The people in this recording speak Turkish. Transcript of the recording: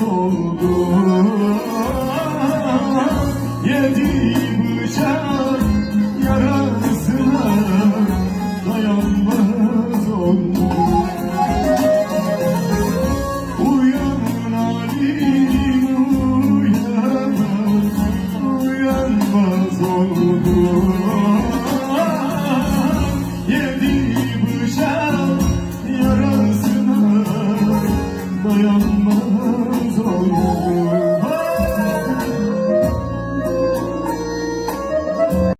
Uyanmaz oldu Yedi bıçak yarasına Dayanmaz oldu. Uyan halim uyan Uyanmaz oldu dayanmaz oldu